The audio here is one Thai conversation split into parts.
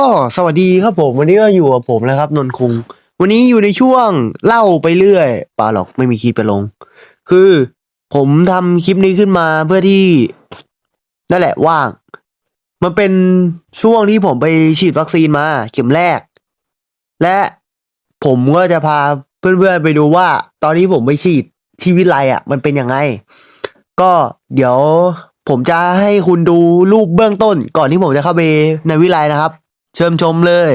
ก็สวัสดีครับผม วันนี้ก็อยู่กับผมนะครับนนคุง วันนี้อยู่ในช่วงเล่าไปเรื่อยปาหรอกไม่มีคลิปไปลง คือ ผมทำคลิปนี้ขึ้นมาเพื่อที่นั่นแหละว่าง มันเป็นช่วงที่ผมไปฉีดวัคซีนมา เข็มแรก และผมก็จะพาเพื่อนๆไปดูว่า ตอนนี้ผมไปฉีดที่วิไลอะ มันเป็นยังไง ก็เดี๋ยวผมจะให้คุณดูรูปเบื้องต้น ก่อนที่ผมจะเข้าไปในวิไลนะครับ เชิญชมเลย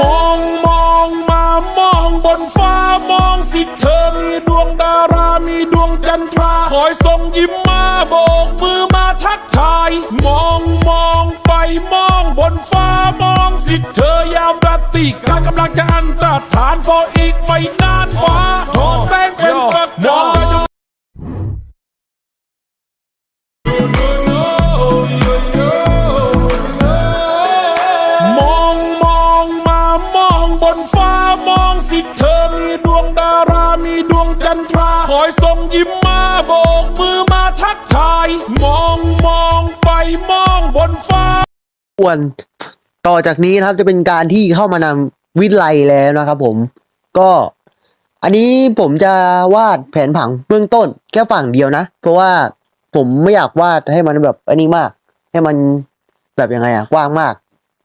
มองมองมามองบนฟ้ามองสิเธอมีดวงดารามีดวงจันทราคอยส่งยิ้มมาโบกมือมาทักทาย มองมองไปมองบนฟ้ามองสิเธอยามราตรีการกำลังจะอันตรฐานพออีกไม่นานฟ้าขอ คอยส่งยิ้มมาโบกมือมาทักทาย มองมองไปมองบนฟ้าส่วนต่อจากนี้นะครับจะเป็นการที่เข้ามานำวิไลแล้วนะครับผม ก็อันนี้ผมจะวาดแผนผังเบื้องต้นแค่ฝั่งเดียวนะ เพราะว่าผมไม่อยากวาดให้มันแบบอันนี้มาก ให้มันแบบยังไงอะกว้างมาก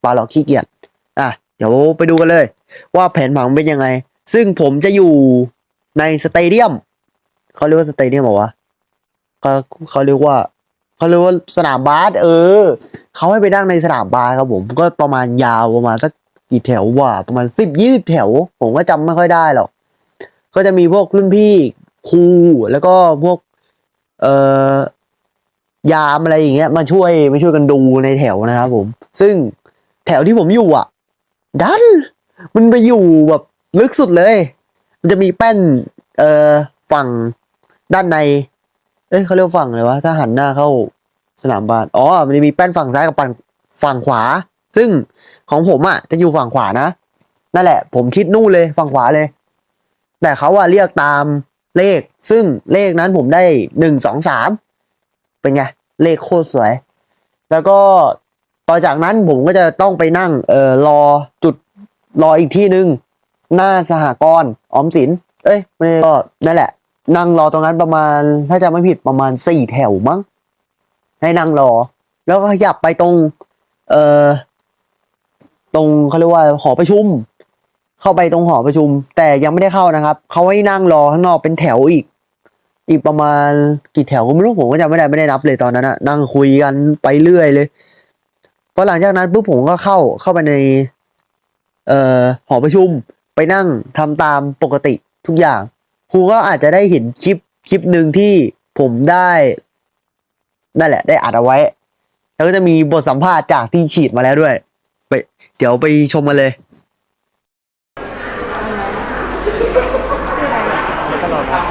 ปาหลอกขี้เกียจอะเดี๋ยวไปดูกันเลย ว่าแผนผังเป็นยังไง ซึ่งผมจะอยู่ในสเตเดียม เขาเรียกว่าสเตเดียมเหรอวะเขาเขาเรียกว่าเขาเรียกว่าสนามบาสเออเขาให้ไปนั่งในสนามบาสครับผมก็ประมาณยาวประมาณสักกี่แถวว่าประมาณสิบยี่สิบแถว ผมก็จำไม่ค่อยได้หรอกก็จะมีพวกรุ่นพี่ครูแล้วก็พวก เอ่อยามอะไรอย่างเงี้ยมาช่วยมาช่วยกันดูในแถวนะครับผม ซึ่งแถวที่ผมอยู่อะ ดัน มันไปอยู่แบบลึกสุดเลย มันจะมีแป้น เอ่อฝั่ง ด้านใน เอ้ยเขาเรียกฝั่งเลยวะถ้าหันหน้าเข้าสนามบาสอ๋อ มันจะมีแป้นฝั่งซ้ายกับฝั่งฝั่งขวา ซึ่งของผมอะ จะอยู่ฝั่งขวานะ นั่นแหละ ผมคิดนู่นเลยฝั่งขวาเลย แต่เขาอะเรียกตามเลข ซึ่งเลขนั้นผมได้หนึ่งสองสามเป็นไง เลขโคตรสวย แล้วก็ต่อจากนั้นผมก็จะต้องไปนั่ง เอ่อรอจุดรออีกที่หนึ่งหน้าสหกรณ์ออมสิน เอ้ยไม่ได้ก็นั่นแหละ นั่งรอตรงนั้นประมาณ ถ้าจะไม่ผิดประมาณสี่แถวมั้งให้นั่งรอ แล้วก็ขยับไปตรง เอ่อตรงเขาเรียกว่าหอประชุม เข้าไปตรงหอประชุม แต่ยังไม่ได้เข้านะครับเขาให้นั่งรอข้างนอกเป็นแถวอีก อีกประมาณกี่แถวก็ไม่รู้ผมก็จำไม่ได้ไม่ได้นับเลยตอนนั้นอะนั่งคุยกันไปเรื่อยเลยพอหลังจากนั้นปุ๊บผมก็เข้าเข้าไปใน เอ่อหอประชุม ไปนั่งทำตามปกติทุกอย่าง ครูก็อาจจะได้เห็นคลิปคลิปหนึ่งที่ผมได้นั่นแหละ ได้อัดเอาไว้ แล้วก็จะมีบทสัมภาษณ์จากที่ฉีดมาแล้วด้วย ไป เดี๋ยวไปชมกันเลยตลอดครับ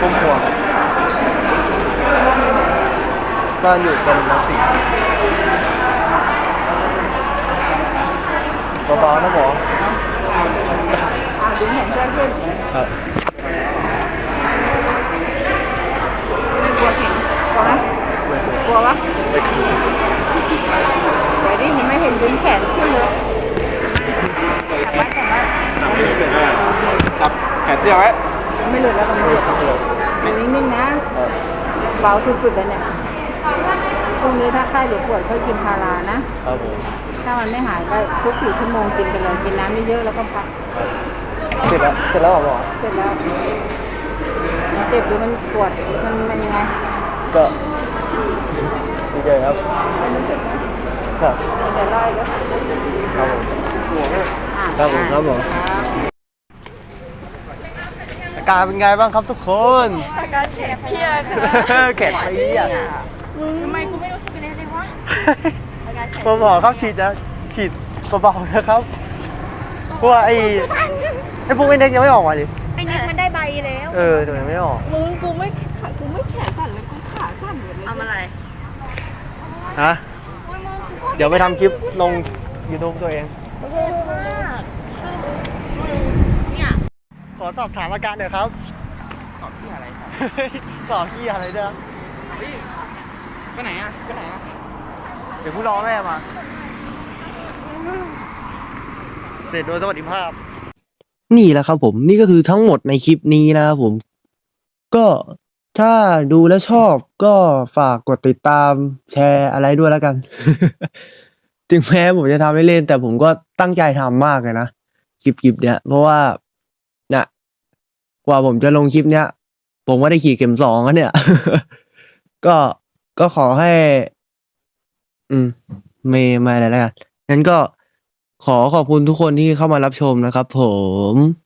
พุ่มพวงบ้านอยู่เป็นรังสิตเบาๆนะหมอ ครับกลัวเห็นกลัวไหมกลัวปะไม่คือเดี๋ยวดิยังไม่เห็นดึงแขนขึ้นเลยจับไว้จับไว้จับแขนเสื้อไว้ไม่หลุดแล้วมันไม่หลุดอยู่นิ่งๆนะเบาสุดๆเลยเนี่ยพรุ่งนี้ถ้าไข้หรือปวดค่อยกินพารานะ ครับผม ถ้ามันไม่หายก็ทุกสี่ชั่วโมงกินไปเลย กินน้ำเยอะๆแล้วก็พัก เสร็จแล้วเสร็จแล้วเหรอหมอเสร็จแล้วมันเจ็บหรือมันปวดมันมันยังไงก็ดีใจครับไม่รู้สึกนะครับแต่ไล่ก็ครับผมอะครับผมครับผมครับอาการเป็นไงบ้างครับทุกคนอาการแขนเพี้ยแขนไปอะทำไมกูไม่รู้สึกเลยเลยวะอาการแขนหมอหมอครับฉีดจะฉีดเบาๆนะครับเพราะว่าไอ้ ไอ้พวกไอ้เน็กยังไม่ออกมาดิ ไอ้นิกมันได้ใบแล้วเออแต่ยังไม่ออก มึงกูไม่ขากูไม่แขนสั่นเลยกูขาสั่นหมดเลยเอามาอะไรฮะ โอ้ยมึงคือพวกเดี๋ยวไปทำคลิปลง YouTube ตัวเองมากคือมึงเนี่ยขอสอบถามอาการหน่อยครับ ตอบที่อะไรครับสอบที่อะไรเด้อพี่ไปไหนอะไปไหนอะเดี๋ยวผู้รอแม่มา เสร็จโดยสวัสดิภาพ นี่แหละครับผมนี่ก็คือทั้งหมดในคลิปนี้นะครับผม ก็ถ้าดูแล้วชอบก็ฝากกดติดตามแชร์อะไรด้วยแล้วกัน ถึงแม้ผมจะทำไม่เล่น แต่ผมก็ตั้งใจทำมากเลยนะคลิปคลิปเนี้ย เพราะว่าเนี่ยกว่าผมจะลงคลิปเนี้ย ผมก็ได้ขี่เข็มสองแล้วเนี่ย ก็ก็ขอให้ อืมไม่ไม่อะไรแล้วกันงั้นก็ ขอขอบคุณทุกคนที่เข้ามารับชมนะครับผม